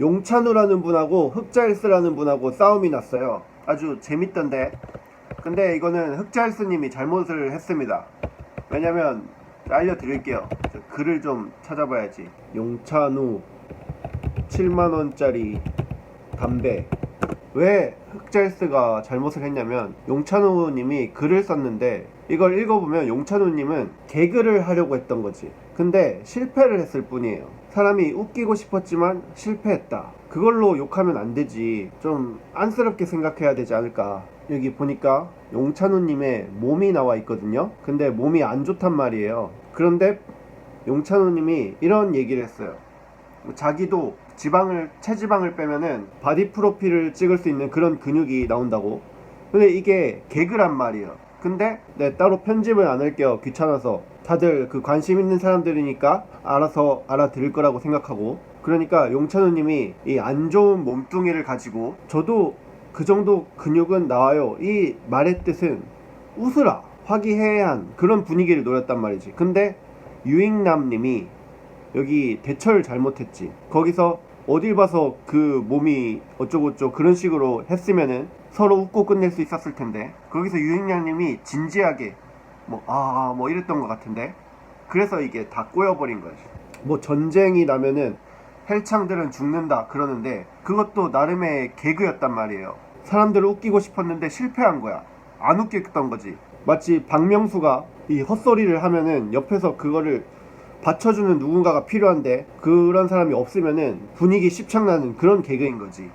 용찬우라는 분하고 흑자일스라는 분하고 싸움이 났어요. 아주 재밌던데. 근데 이거는 흑자일스님이 잘못을 했습니다. 왜냐면 알려드릴게요. 저 글을 좀 찾아봐야지. 용찬우 7만원짜리 담배. 왜 흑자일스가 잘못을 했냐면 용찬우님이 글을 썼는데 이걸 읽어보면 용찬우님은 개그를 하려고 했던 거지. 근데 실패를 했을 뿐이에요. 사람이 웃기고 싶었지만 실패했다. 그걸로 욕하면 안 되지. 좀 안쓰럽게 생각해야 되지 않을까. 여기 보니까 용찬우님의 몸이 나와 있거든요. 근데 몸이 안 좋단 말이에요. 그런데 용찬우님이 이런 얘기를 했어요. 자기도 지방을 체지방을 빼면은 바디 프로필을 찍을 수 있는 그런 근육이 나온다고. 근데 이게 개그란 말이에요. 근데 네, 따로 편집을 안 할게요. 귀찮아서. 다들 그 관심 있는 사람들이니까 알아서 알아들을 거라고 생각하고. 그러니까 용찬우님이 이 안 좋은 몸뚱이를 가지고 저도 그 정도 근육은 나와요. 이 말의 뜻은 웃으라, 화기애애한 그런 분위기를 노렸단 말이지. 근데 유익남님이 여기 대처를 잘못했지. 거기서 어딜 봐서 그 몸이 어쩌고저쩌고 그런 식으로 했으면은 서로 웃고 끝낼 수 있었을 텐데 거기서 유익량님이 진지하게 뭐아 뭐 이랬던 것 같은데 그래서 이게 다 꼬여버린 거지. 뭐 전쟁이 나면은 헬창들은 죽는다 그러는데 그것도 나름의 개그였단 말이에요. 사람들을 웃기고 싶었는데 실패한 거야. 안 웃겼던 거지. 마치 박명수가 이 헛소리를 하면은 옆에서 그거를 받쳐주는 누군가가 필요한데 그런 사람이 없으면은 분위기 십창나는 그런 개그인 거지.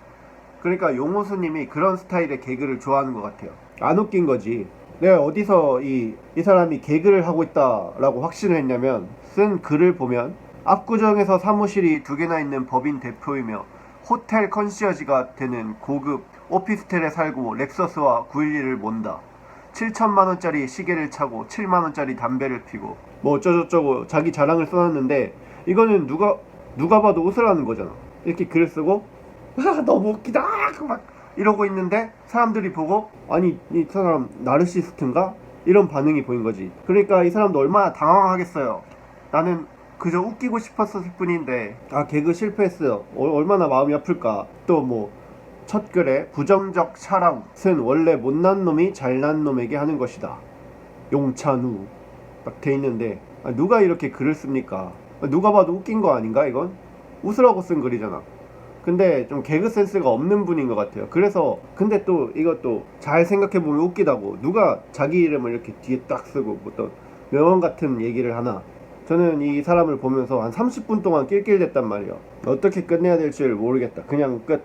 그러니까 용호수님이 그런 스타일의 개그를 좋아하는 것 같아요. 안 웃긴 거지. 내가 어디서 이, 이 사람이 개그를 하고 있다라고 확신을 했냐면 쓴 글을 보면 압구정에서 사무실이 두 개나 있는 법인 대표이며 호텔 컨시어지가 되는 고급 오피스텔에 살고 렉서스와 911을 몬다. 7천만 원짜리 시계를 차고 7만 원짜리 담배를 피고 뭐 어쩌고저쩌고 자기 자랑을 써놨는데 이거는 누가 누가 봐도 웃으라는 거잖아. 이렇게 글을 쓰고 아, 너무 웃기다 막 이러고 있는데 사람들이 보고 아니 이 사람 나르시스트인가 이런 반응이 보인 거지. 그러니까 이 사람도 얼마나 당황하겠어요. 나는 그저 웃기고 싶었을 뿐인데 아 개그 실패했어요. 어, 얼마나 마음이 아플까. 또뭐 첫 글에 부정적 샤라웃은 원래 못난 놈이 잘난 놈에게 하는 것이다. 용찬우 딱 돼 있는데 아, 누가 이렇게 글을 씁니까? 아, 누가 봐도 웃긴 거 아닌가 이건? 웃으라고 쓴 글이잖아. 근데 좀 개그 센스가 없는 분인 것 같아요. 그래서 근데 또 이것도 잘 생각해 보면 웃기다고 누가 자기 이름을 이렇게 뒤에 딱 쓰고 어떤 명언 같은 얘기를 하나. 저는 이 사람을 보면서 한 30분 동안 낄낄댔단 말이에요. 어떻게 끝내야 될지 모르겠다. 그냥 끝.